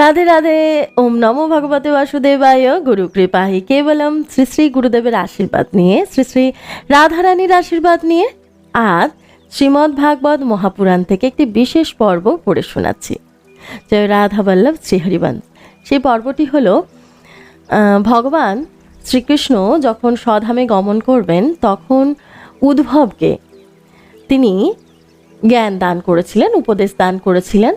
রাধে রাধে, ওম নমো ভগবতে বাসুদেবায়, গুরু কৃপাহি কেবলম শ্রী শ্রী গুরুদেবের আশীর্বাদ নিয়ে, শ্রী শ্রী রাধারানীর আশীর্বাদ নিয়ে আজ শ্রীমদ্ ভাগবত মহাপুরাণ থেকে একটি বিশেষ পর্ব পড়ে শোনাচ্ছি। জয় রাধা বল্লভ শ্রীহরিবংশ সেই পর্বটি হলো ভগবান শ্রীকৃষ্ণ যখন স্বধামে গমন করবেন, তখন উদ্ভবকে তিনি জ্ঞান দান করেছিলেন, উপদেশ দান করেছিলেন।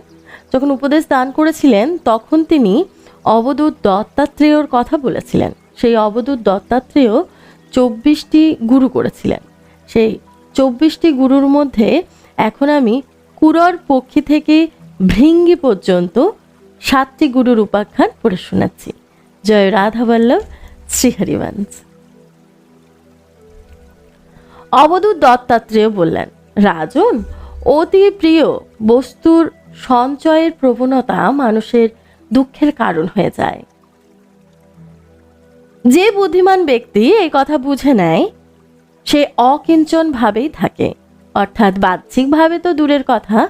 যখন উপদেশ দান করেছিলেন, তখন তিনি অবধূত দত্তাত্রেয়র কথা বলেছিলেন। সেই অবধূত দত্তাত্রেয় চব্বিশটি গুরু করেছিলেন। সেই চব্বিশটি গুরুর মধ্যে এখন আমি কুরর পক্ষী থেকে ভৃঙ্গি পর্যন্ত সাতটি গুরুর উপাখ্যান পড়ে শোনাচ্ছি। জয় রাধাবল্লভ, শ্রীহরিবংশ। অবধূত দত্তাত্রেয় বললেন, রাজন, অতি প্রিয় বস্তুর সঞ্চয়ের প্রবণতা মানুষের দুঃখের কারণ হয়ে যায়। যে বুদ্ধিমান ব্যক্তি এই কথা বুঝে নেয়, সে অকিঞ্চন ভাবেই থাকে। অর্থাৎ বাহ্যিকভাবে তো দূরের কথা,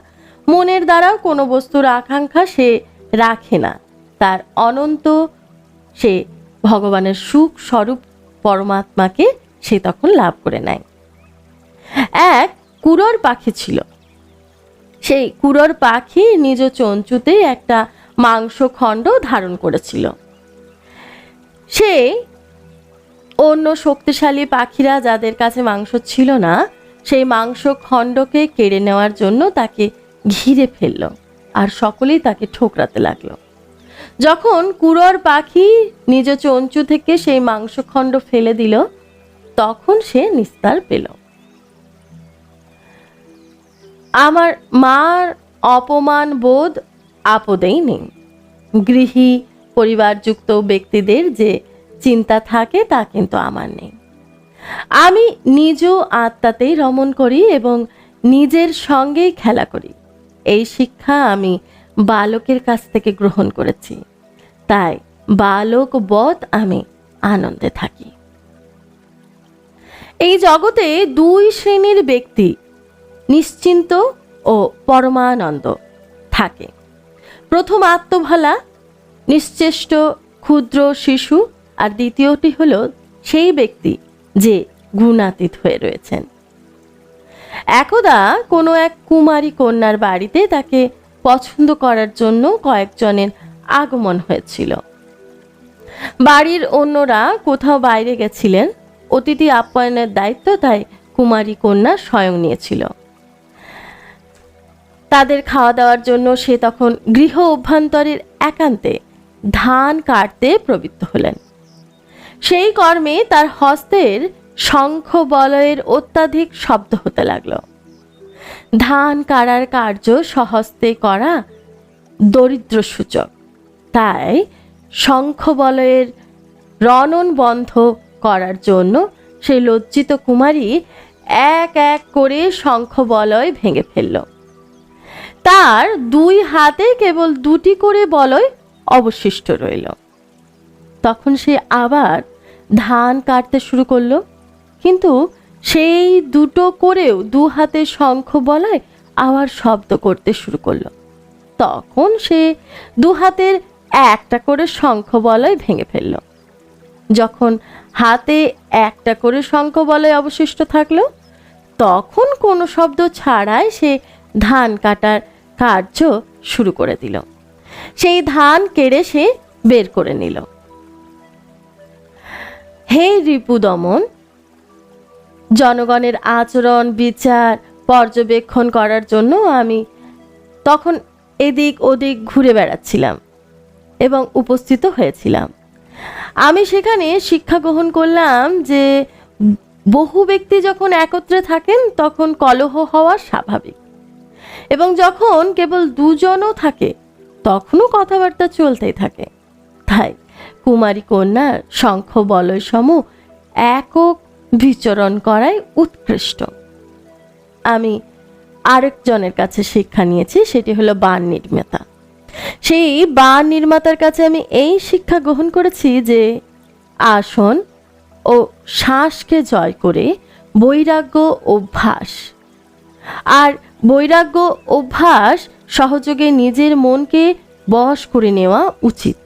মনের দ্বারাও কোনো বস্তুর আকাঙ্ক্ষা সে রাখে না। তার অনন্ত সে ভগবানের সুখ স্বরূপ পরমাত্মাকে সে তখন লাভ করে নেয়। এক কুরর পাখি ছিল। সেই কুরর পাখি নিজ চঞ্চুতে একটা মাংসখণ্ড ধারণ করেছিল। সে অন্য শক্তিশালী পাখিরা যাদের কাছে মাংস ছিল না, সেই মাংস খণ্ডকে কেড়ে নেওয়ার জন্য তাকে ঘিরে ফেলল আর সকলেই তাকে ঠোকরাতে লাগল। যখন কুরর পাখি নিজ চঞ্চু থেকে সেই মাংসখণ্ড ফেলে দিল, তখন সে নিস্তার পেল। আমার মার অপমান বোধ আপদেই নেই। গৃহী, পরিবারযুক্ত ব্যক্তিদের যে চিন্তা থাকে তা কিন্তু আমার নেই। আমি নিজ আত্মাতেই রমণ করি এবং নিজের সঙ্গেই খেলা করি। এই শিক্ষা আমি বালকের কাছ থেকে গ্রহণ করেছি। তাই বালক বধ আমি আনন্দে থাকি। এই জগতে দুই শ্রেণির ব্যক্তি নিশ্চিন্ত ও পরমানন্দ থাকে। প্রথম আত্মভালা, নিশ্চেষ্ট, ক্ষুদ্র শিশু আর দ্বিতীয়টি হল সেই ব্যক্তি যে গুণাতীত হয়ে রয়েছেন। একদা কোনো এক কুমারী কন্যার বাড়িতে তাকে পছন্দ করার জন্য কয়েকজনের আগমন হয়েছিল। বাড়ির অন্যরা কোথাও বাইরে গেছিলেন, অতিথি আপ্যায়নের দায়িত্ব তাই কুমারী কন্যা স্বয়ং নিয়েছিল। তাদের খাওয়া দাওয়ার জন্য সে তখন গৃহ অভ্যন্তরের একান্তে ধান কাটতে প্রবৃত্ত হলেন। সেই কর্মে তার হস্তের শঙ্খ বলয়ের অত্যাধিক শব্দ হতে লাগল। ধান কাড়ার কার্য সহস্তে করা দরিদ্র সূচক তাই শঙ্খ বলয়ের রণন বন্ধ করার জন্য সেই লজ্জিত কুমারী এক এক করে শঙ্খ বলয় ভেঙে ফেলল। তার দুই হাতে কেবল দুটি করে বলয় অবশিষ্ট রইল। তখন সে আবার ধান কাটতে শুরু করল, কিন্তু সেই দুটো করেও দু হাতে শঙ্খ বলায় আবার শব্দ করতে শুরু করল। তখন সে দু হাতের একটা করে শঙ্খ বলয় ভেঙে ফেলল। যখন হাতে একটা করে শঙ্খ বলয় অবশিষ্ট থাকল, তখন কোনো শব্দ ছাড়াই সে ধান কাটার কার্য শুরু করে দিল। সেই ধান কেড়ে সে বের করে নিল। হে রিপু দমন, জনগণের আচরণ, বিচার, পর্যবেক্ষণ করার জন্য আমি তখন এদিক ওদিক ঘুরে বেড়াচ্ছিলাম এবং উপস্থিত হয়েছিলাম। আমি সেখানে শিক্ষা গ্রহণ করলাম যে বহু ব্যক্তি যখন একত্রে থাকেন, তখন কলহ হওয়া স্বাভাবিক। এবং যখন কেবল দুজনও থাকে, তখনও কথাবার্তা চলতেই থাকে। তাই কুমারী কন্যার শঙ্খ বলয় সম একক বিচরণ করাই উৎকৃষ্ট। আমি আরেকজনের কাছে শিক্ষা নিয়েছি, সেটি হলো বান নির্মাতা। সেই বান নির্মাতার কাছে আমি এই শিক্ষা গ্রহণ করেছি যে, আসন ও শ্বাসকে জয় করে বৈরাগ্য অভ্যাস আর বৈরাগ্য অভ্যাস সহযোগে নিজের মনকে বশ করে নেওয়া উচিত।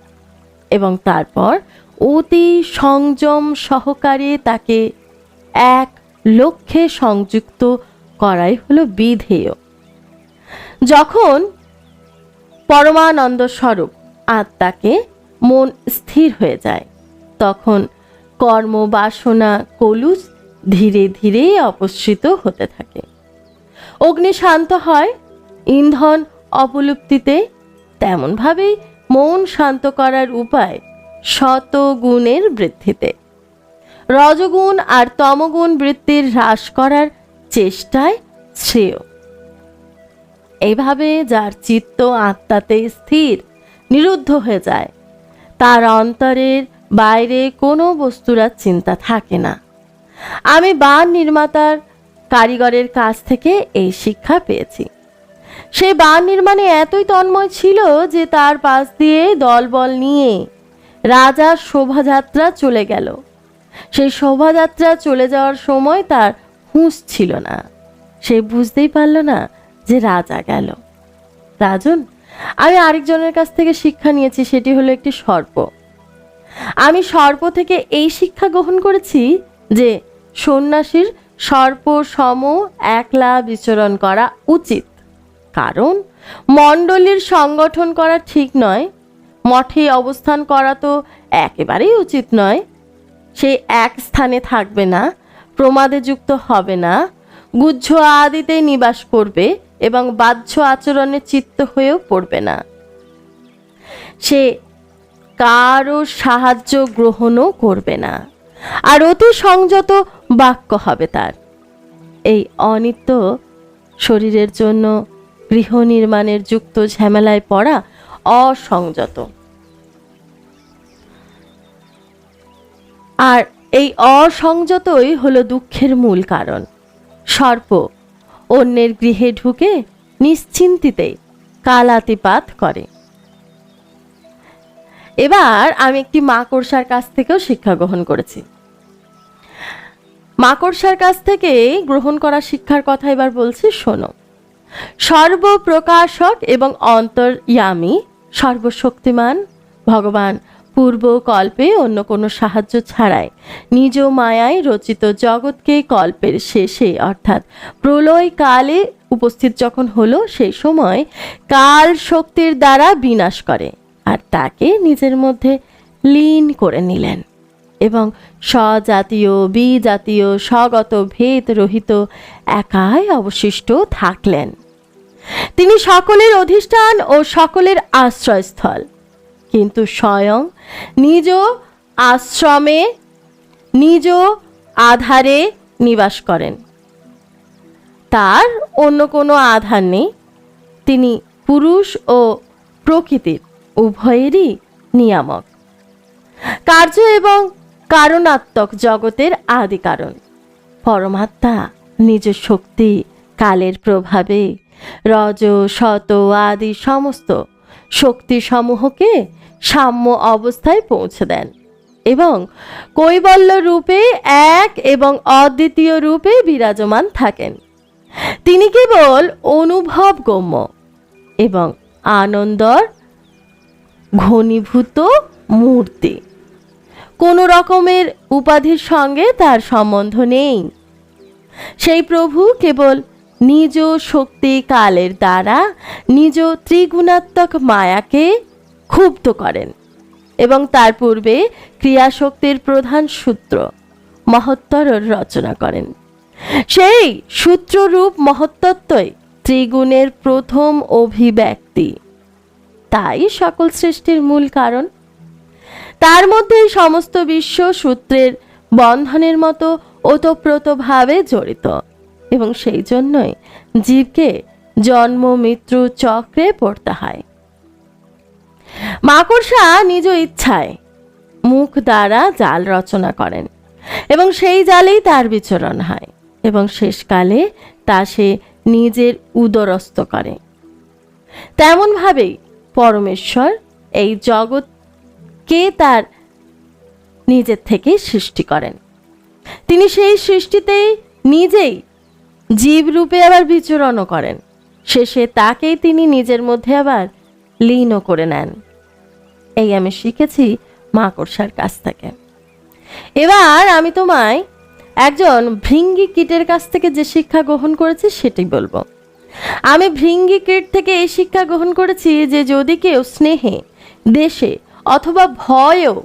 এবং তারপর অতি সংযম সহকারে তাকে এক লক্ষ্যে সংযুক্ত করাই হলো বিধেয়। যখন পরমানন্দ স্বরূপ আত্মাকে মন স্থির হয়ে যায়, তখন কর্ম বাসনা কলুষ ধীরে ধীরে অপসৃত হতে থাকে। অগ্নি শান্ত হয়, ইন্ধন অপলুপ্তিতে তেমনভাবেই মন শান্ত করার উপায় শত গুণের বৃদ্ধিতে। রজগুণ আর তমগুণ বৃত্তির হ্রাস করার চেষ্টায় শ্রেয়। এভাবে যার চিত্ত আত্মাতে স্থির, নিরুদ্ধ হয়ে যায়, তার অন্তরের বাইরে কোনো বস্তুর চিন্তা থাকে না। আমি বান নির্মাতার কারিগরের কাছ থেকে এই শিক্ষা পেয়েছি। সে বান নির্মাণে এতই তন্ময় ছিল যে তার পাশ দিয়ে দলবল নিয়ে রাজার শোভাযাত্রা চলে গেল। সেই শোভাযাত্রা চলে যাওয়ার সময় তার হুঁশ ছিল না। সে বুঝতেই পারল না যে রাজা গেল। রাজন, আমি আরেকজনের কাছ থেকে শিক্ষা নিয়েছি, সেটি হলো একটি সর্প। আমি সর্প থেকে এই শিক্ষা গ্রহণ করেছি যে সন্ন্যাসীর সর্প সম একলা বিচরণ করা উচিত। কারণ মণ্ডলীর সংগঠন করা ঠিক নয়, মঠে অবস্থান করা তো একেবারেই উচিত নয়। সে এক স্থানে থাকবে না, প্রমাদে যুক্ত হবে না গুজ্জ আদিতে নিবাস করবে এবং বাহ্য আচরণে চিত্ত হয়েও পড়বে না। সে কারও সাহায্য গ্রহণও করবে না। আর অতি সংযত বাক্য হবে তার। এই অনিত্য শরীরের জন্য গৃহ নির্মাণের যুক্ত ঝামেলায় পড়া অসংযত। আর এই অসংযতই হলো দুঃখের মূল কারণ। সর্প অন্যের গৃহে ঢুকে নিশ্চিন্তিতে কালাতিপাত করে। এবার আমি একটি মাকড়সার কাছ থেকেও শিক্ষা গ্রহণ করেছি। মাকড়সার কাছ থেকে গ্রহণ করা শিক্ষার কথা এবার বলছি শোনো সর্বপ্রকাশক এবং অন্তর্য়ামী, সর্বশক্তিমান, ভগবান পূর্ব কল্পে অন্য কোনো সাহায্য ছাড়াই নিজ মায়ায় রচিত জগৎকে কল্পের শেষে, অর্থাৎ প্রলয় কালে উপস্থিত যখন হলো, সেই সময় কাল শক্তির দ্বারা বিনাশ করে, আর তাকে নিজের মধ্যে লীন করে নিলেন। এবং স্বজাতীয়, বিজাতীয়, স্বগত ভেদ রহিত একাই অবশিষ্ট থাকলেন। তিনি সকলের অধিষ্ঠান ও সকলের আশ্রয়স্থল। কিন্তু স্বয়ং নিজ আশ্রমে, নিজ আধারে নিবাস করেন। তার অন্য কোনো আধার নেই। তিনি পুরুষ ও প্রকৃতির উভয়েরই নিয়ামক। কার্য এবং কারণাত্মক জগতের আদি কারণ। পরমাত্মা নিজ শক্তি, কালের প্রভাবে রজ, শত, আদি সমস্ত শক্তিসমূহকে সাম্য অবস্থায় পৌঁছে দেন এবং কৈবল্য রূপে এক এবং অদ্বিতীয় রূপে বিরাজমান থাকেন। তিনি কেবল অনুভব গম্য এবং আনন্দর ঘনীভূত মূর্তি। কোনো রকমের উপাধির সঙ্গে তার সম্বন্ধ নেই। সেই প্রভু কেবল নিজ শক্তি কালের দ্বারা নিজ ত্রিগুণাত্মক মায়াকে ক্ষুব্ধ করেন এবং তার পূর্বে ক্রিয়াশক্তির প্রধান সূত্র মহত্তর রচনা করেন। সেই সূত্ররূপ মহত্তত্বই ত্রিগুণের প্রথম অভিব্যক্তি। তাই সকল সৃষ্টির মূল কারণ তার মধ্যেই সমস্ত বিশ্ব সূত্রের বন্ধনের মতো ওতপ্রোতভাবে জড়িত এবং সেই জন্যই জীবকে জন্ম, মৃত্যু চক্রে পড়তে হয়। মাকড়সা নিজ ইচ্ছায় মুখ দ্বারা জাল রচনা করেন এবং সেই জালেই তার বিচরণ হয় এবং শেষকালে তা সে নিজের উদরস্থ করে। তেমনভাবেই পরমেশ্বর এই জগৎকে তার নিজের থেকে সৃষ্টি করেন? তিনি সেই সৃষ্টিতেই নিজেই জীব রূপে আবার বিচরণও করেন। শেষে তাকেই তিনি নিজের মধ্যে আবার লীনও করে নেন। এই আমি শিখেছি মাকড়সার কাছ থেকে। এবার আমি তোমায় একজন ভৃঙ্গি কীটের কাছ থেকে যে শিক্ষা গ্রহণ করেছি সেটি বলব। আমি ভৃঙ্গি কীট থেকে এই শিক্ষা গ্রহণ করেছি যে যদি কেউ স্নেহে, দেশে অথবা ভয়েও।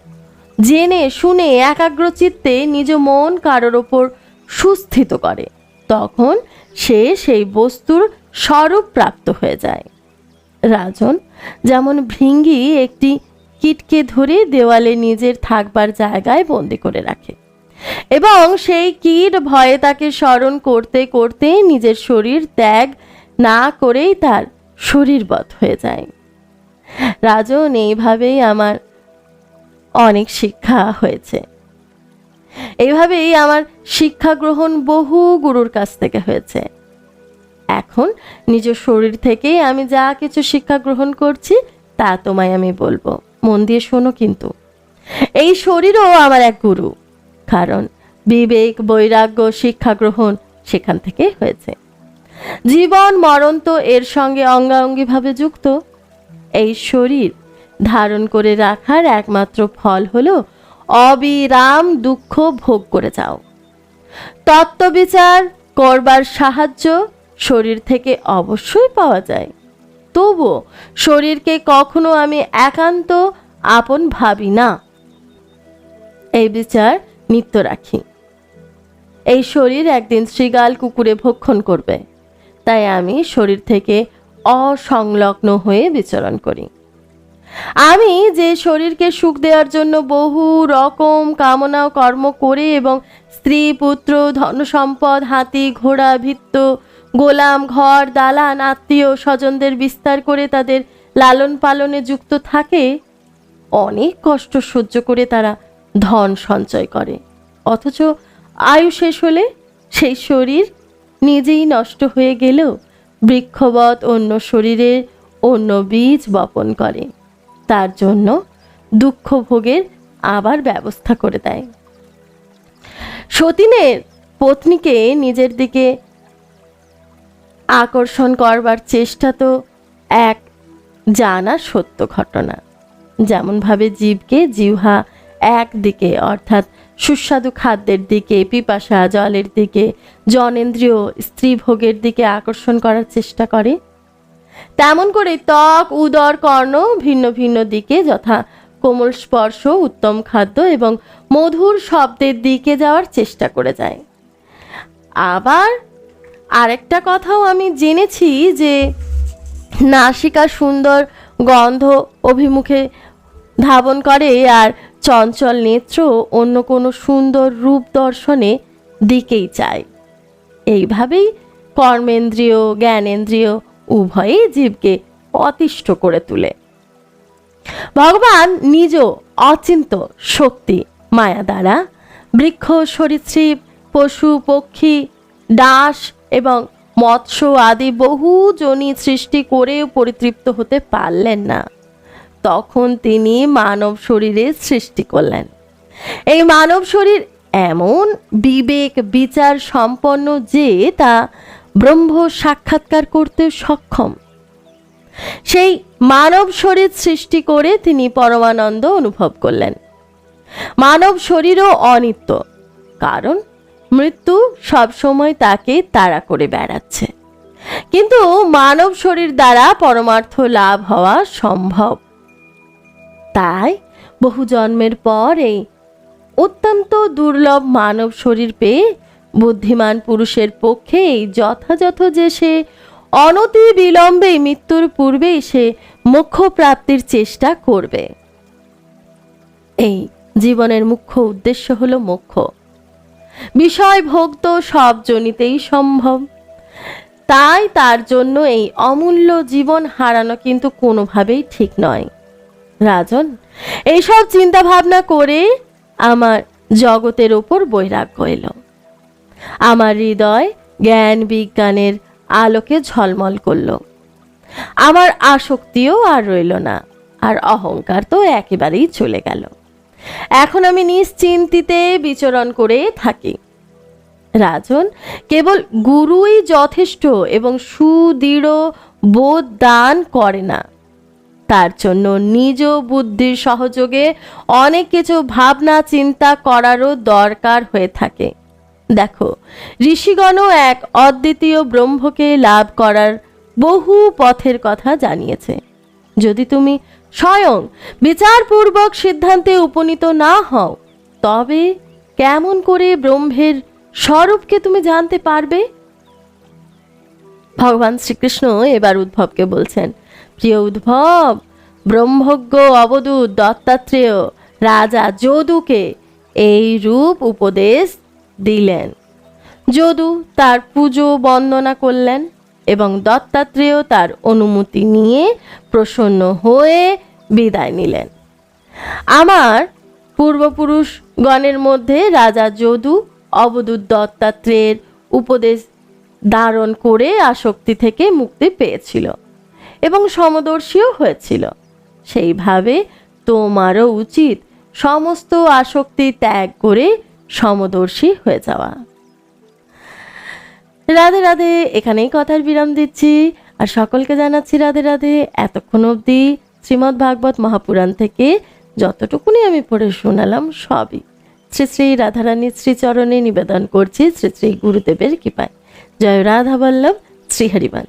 জেনে, শুনে, একাগ্র চিত্তে নিজ মন কারোর ওপর সুস্থিত করে। তখন সে সেই বস্তুর স্বরূপ প্রাপ্ত হয়ে যায়। রাজন যেমন ভৃঙ্গি একটি কীটকে ধরে দেওয়ালে নিজের থাকবার জায়গায় বন্দি করে রাখে এবং সেই কীট ভয়ে তাকে স্মরণ করতে করতে নিজের শরীর ত্যাগ না করেই তার শরীরবধ হয়ে যায়। রাজন এইভাবেই আমার অনেক শিক্ষা হয়েছে। এইভাবেই আমার শিক্ষা গ্রহণ বহু গুরুর কাছ থেকে হয়েছে। এখন নিজের শরীর থেকেই আমি যা কিছু শিক্ষা গ্রহণ করছি, তা তোমায় আমি বলব। মন দিয়ে শোনো কিন্তু। এই শরীরও আমার এক গুরু, কারণ বিবেক, বৈরাগ্য, শিক্ষা গ্রহণ সেখান থেকে হয়েছে। জীবন, মরণ তো এর সঙ্গে অঙ্গাঙ্গিভাবে যুক্ত। এই শরীর। ধারণ করে রাখার একমাত্র ফল হলো অবিরাম দুঃখ ভোগ করে যাও। তত্ত্ববিচার করবার সাহায্য শরীর থেকে অবশ্যই পাওয়া যায়। তবুও শরীরকে কখনো আমি একান্ত আপন ভাবি না। এই বিচার নিত্য রাখি। এই শরীর একদিন শৃগাল কুকুরে ভক্ষণ করবে। তাই আমি শরীর থেকে অসংলগ্ন হয়ে বিচরণ করি। আমি যে শরীরকে সুখ দেওয়ার জন্য বহু রকম কামনা কর্ম করে এবং স্ত্রী, পুত্র, ধনসম্পদ, হাতি, ঘোড়া ভিত্ত গোলাম, ঘর, দালান, আত্মীয়, স্বজনদের বিস্তার করে তাদের লালন পালনে যুক্ত থাকে, অনেক কষ্ট সহ্য করে তারা ধন সঞ্চয় করে। অথচ আয়ু শেষ হলে সেই শরীর নিজেই নষ্ট হয়ে গেলেও বৃক্ষবৎ অন্য শরীরের অন্য বীজ বপন করে। তার জন্য দুঃখ ভোগের আবার ব্যবস্থা করে দেয়। সতীনের পত্নীকে নিজের দিকে আকর্ষণ করবার চেষ্টা তো এক জানা সত্য ঘটনা। যেমনভাবে জীবকে জিহ্বা একদিকে, অর্থাৎ সুস্বাদু খাদ্যের দিকে, পিপাসা, জলের দিকে, জনেন্দ্রিয় স্ত্রী ভোগের দিকে আকর্ষণ করার চেষ্টা করে। তেমন করে ত্বক, উদর, কর্ণ ভিন্ন ভিন্ন দিকে যথা কোমল স্পর্শ, উত্তম খাদ্য এবং মধুর শব্দের দিকে যাওয়ার চেষ্টা করে যায়। আবার আরেকটা কথাও আমি জেনেছি যে নাসিকা সুন্দর গন্ধ অভিমুখে ধাবন করে আর চঞ্চল নেত্র অন্য কোনো সুন্দর রূপ দর্শনে দিকেই চায় এইভাবেই কর্মেন্দ্রীয়, জ্ঞানেন্দ্রিয় উভয়ই জীবকে অতিষ্ঠ করে তোলে। ভগবান নিজ অচিন্ত শক্তি মায়া দ্বারা বৃক্ষ, সরীসৃপ, পশু, পক্ষী, ডাস এবং মৎস্য আদি বহু জনি সৃষ্টি করেও পরিতৃপ্ত হতে পারলেন না। তখন তিনি মানব শরীরের সৃষ্টি করলেন। এই মানব শরীর এমন বিবেক, বিচার সম্পন্ন যে তা ব্রহ্ম সাক্ষাৎকার করতে সক্ষম। সেই মানব শরীর সৃষ্টি করে তিনি পরমানন্দ অনুভব করলেন। মানব শরীরও অনিত্য, কারণ মৃত্যু সবসময় তাকে তাড়া করে বেড়াচ্ছে। কিন্তু মানব শরীর দ্বারা পরমার্থ লাভ হওয়া সম্ভব। তাই বহু জন্মের পর এই অত্যন্ত দুর্লভ মানব শরীর পেয়ে বুদ্ধিমান পুরুষের পক্ষে যথাযথ যে সে অনতি বিলম্বে মৃত্যুর পূর্বেই সে মোক্ষ প্রাপ্তির চেষ্টা করবে। এই জীবনের মুখ্য উদ্দেশ্য হল মোক্ষ। বিষয় ভোগ তো সব জনিতেই সম্ভব। তাই তার জন্য এই অমূল্য জীবন হারানো কিন্তু কোনোভাবেই ঠিক নয়। রাজন, এইসব চিন্তা ভাবনা করে আমার জগতের ওপর বৈরাগ্য এলো আমার হৃদয় জ্ঞান বিজ্ঞানের আলোকে ঝলমল করল। আমার আসক্তিও আর রইল না, আর অহংকার তো একেবারেই চলে গেল। এখন আমি নিশ্চিন্তিতে বিচরণ করে থাকি। রাজন, কেবল গুরুই যথেষ্ট এবং সুদৃঢ় বোধ দান করে না। তার জন্য নিজ বুদ্ধির সহযোগে অনেক কিছু ভাবনা চিন্তা করারও দরকার হয়ে থাকে। দেখো, ঋষিগণও এক অদ্বিতীয় ব্রহ্মকে লাভ করার বহু পথের কথা জানিয়েছে। যদি তুমি স্বয়ং বিচারপূর্বক সিদ্ধান্তে উপনীত না হও, তবে কেমন করে ব্রহ্মের স্বরূপকে তুমি জানতে পারবে? ভগবান শ্রীকৃষ্ণ এবার উদ্ভবকে বলছেন প্রিয় উদ্ভব, ব্রহ্মজ্ঞ অবদূত দত্তাত্রেয় রাজা যদুকে এই রূপ উপদেশ দিলেন। যদু তার পুজো বন্দনা করলেন এবং দত্তাত্রেয় তার অনুমতি নিয়ে প্রসন্ন হয়ে বিদায় নিলেন। আমার পূর্বপুরুষ গণের মধ্যে রাজা যদু অবদূত দত্তাত্রেয়ের উপদেশ ধারণ করে আসক্তি থেকে মুক্তি পেয়েছিল। এবং সমদর্শীও হয়েছিল। সেইভাবে তোমারও উচিত সমস্ত আসক্তি ত্যাগ করে সমদর্শী হয়ে যাওয়া। রাধে রাধে, এখানেই কথার বিরাম দিচ্ছি। আর সকলকে জানাচ্ছি রাধে রাধে, এতক্ষণ অবধি শ্রীমদ্ ভাগবত মহাপুরাণ থেকে যতটুকুনি আমি পড়ে শোনালাম সবই। শ্রী শ্রী রাধারানীর শ্রীচরণে নিবেদন করছি শ্রী শ্রী গুরুদেবের কৃপায়। জয় রাধা বল্লভ শ্রীহরিবান